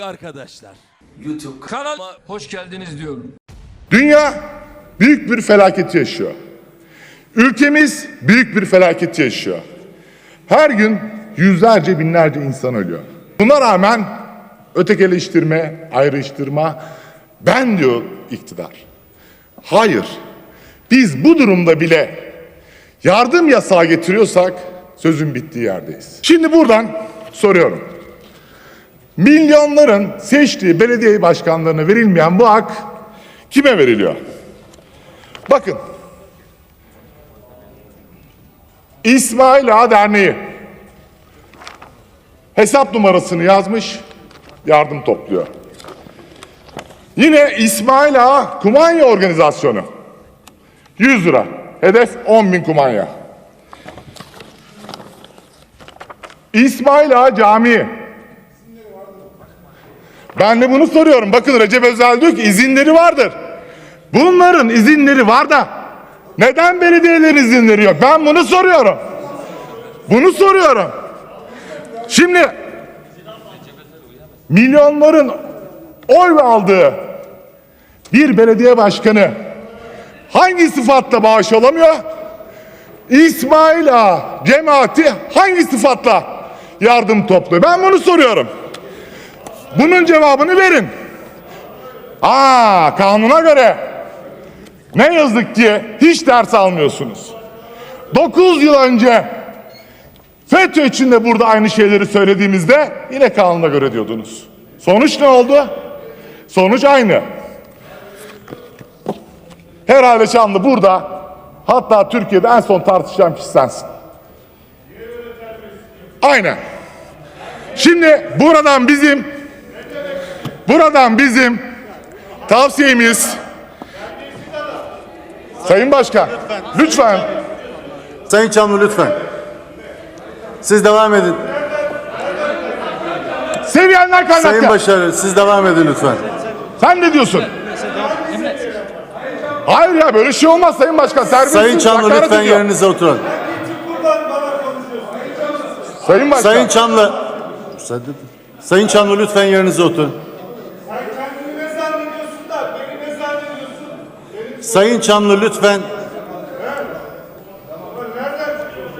arkadaşlar. YouTube Kanalıma hoş geldiniz diyorum. Dünya büyük bir felaket yaşıyor. Ülkemiz büyük bir felaket yaşıyor. Her gün yüzlerce binlerce insan ölüyor. Buna rağmen ötekileştirme, ayrıştırma, ben diyor iktidar. Hayır, biz bu durumda bile yardım yasağı getiriyorsak sözün bittiği yerdeyiz. Şimdi buradan soruyorum. Milyonların seçtiği belediye başkanlarına verilmeyen bu hak kime veriliyor? Bakın. İsmail Ağa Derneği hesap numarasını yazmış, yardım topluyor. Yine İsmail Ağa Kumanya Organizasyonu 100 lira. Hedef 10 bin kumanya. İsmail Ağa Camii ben de bunu soruyorum. Bakın Recep Özel diyor ki izinleri vardır. Bunların izinleri var da neden belediyelerin izinleri yok? Ben bunu soruyorum. Bunu soruyorum. Şimdi milyonların oy aldığı bir belediye başkanı hangi sıfatla bağış alamıyor? İsmail Ağa cemaati hangi sıfatla yardım topluyor? Ben bunu soruyorum. Bunun cevabını verin. Aa, kanuna göre ne yazık ki hiç ders almıyorsunuz. 9 yıl önce FETÖ için de burada aynı şeyleri söylediğimizde yine kanuna göre diyordunuz. Sonuç ne oldu? Sonuç aynı. Herhalde Şanlı burada hatta Türkiye'de en son tartışacağım kişi sensin. Aynen. Şimdi buradan bizim buradan bizim tavsiyemiz Sayın Başkan lütfen Sayın Çamlı lütfen. Siz devam edin. seviyenler Sayın kaynaklı. Başarı siz devam edin lütfen. Sen ne diyorsun? Hayır ya böyle şey olmaz Sayın Başkan. Serbest Sayın Çamlı lütfen ediyor. yerinize oturun. Sayın Başkan. Sayın Çamlı. Sayın Çamlı lütfen yerinize oturun. Sayın Çamlı lütfen.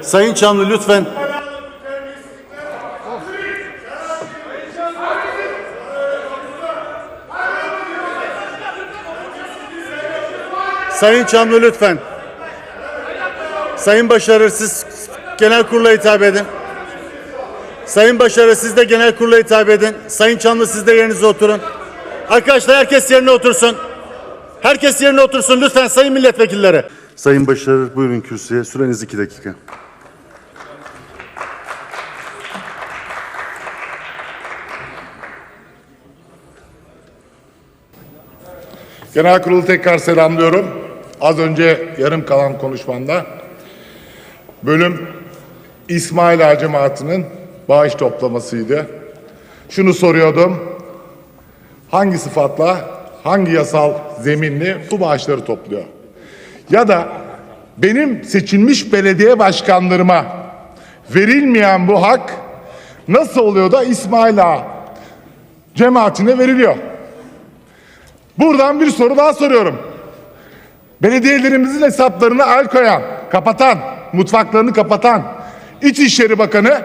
Sayın Çamlı lütfen. Sayın Çamlı lütfen. Sayın Başarır siz genel kurula hitap edin. Sayın Başarı siz de genel kurula hitap edin. Sayın Çamlı siz de yerinize oturun. Arkadaşlar herkes yerine otursun. Herkes yerine otursun lütfen sayın milletvekilleri. Sayın Başarır buyurun kürsüye. Süreniz iki dakika. Genel kurulu tekrar selamlıyorum. Az önce yarım kalan konuşmamda bölüm İsmail Ağa cemaatinin bağış toplamasıydı. Şunu soruyordum. Hangi sıfatla, hangi yasal zeminle bu bağışları topluyor? Ya da benim seçilmiş belediye başkanlarıma verilmeyen bu hak nasıl oluyor da İsmail Ağa cemaatine veriliyor? Buradan bir soru daha soruyorum. Belediyelerimizin hesaplarına el koyan, kapatan, mutfaklarını kapatan İçişleri Bakanı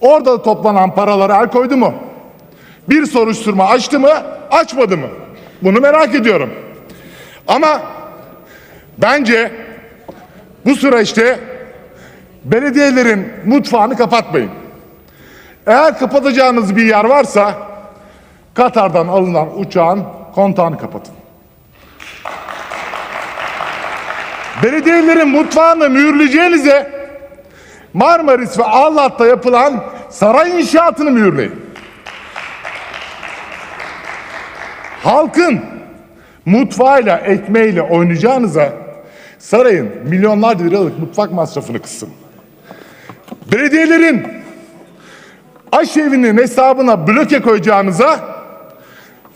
orada toplanan paralara el koydu mu? Bir soruşturma açtı mı, açmadı mı? Bunu merak ediyorum. Ama bence bu süreçte belediyelerin mutfağını kapatmayın. Eğer kapatacağınız bir yer varsa Katar'dan alınan uçağın kontağını kapatın. Belediyelerin mutfağını mühürleyeceğinize Marmaris ve Allah'ta yapılan saray inşaatını mühürleyin. Halkın mutfağıyla, ekmeğiyle oynayacağınıza sarayın milyonlarca liralık mutfak masrafını kıssın. Belediyelerin aşevinin hesabına bloke koyacağınıza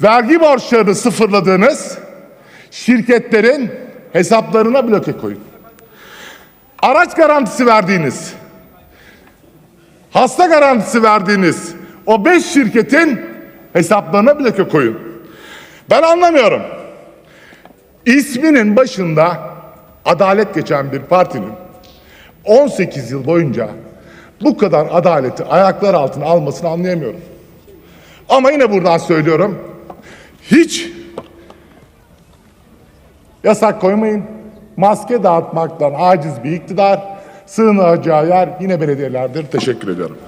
vergi borçlarını sıfırladığınız şirketlerin hesaplarına bloke koyun. Araç garantisi verdiğiniz, hasta garantisi verdiğiniz o beş şirketin Hesaplarına bile koyun. Ben anlamıyorum. İsminin başında adalet geçen bir partinin 18 yıl boyunca bu kadar adaleti ayaklar altına almasını anlayamıyorum. Ama yine buradan söylüyorum. Hiç yasak koymayın. Maske dağıtmaktan aciz bir iktidar sığınacağı yer yine belediyelerdir. Teşekkür ediyorum.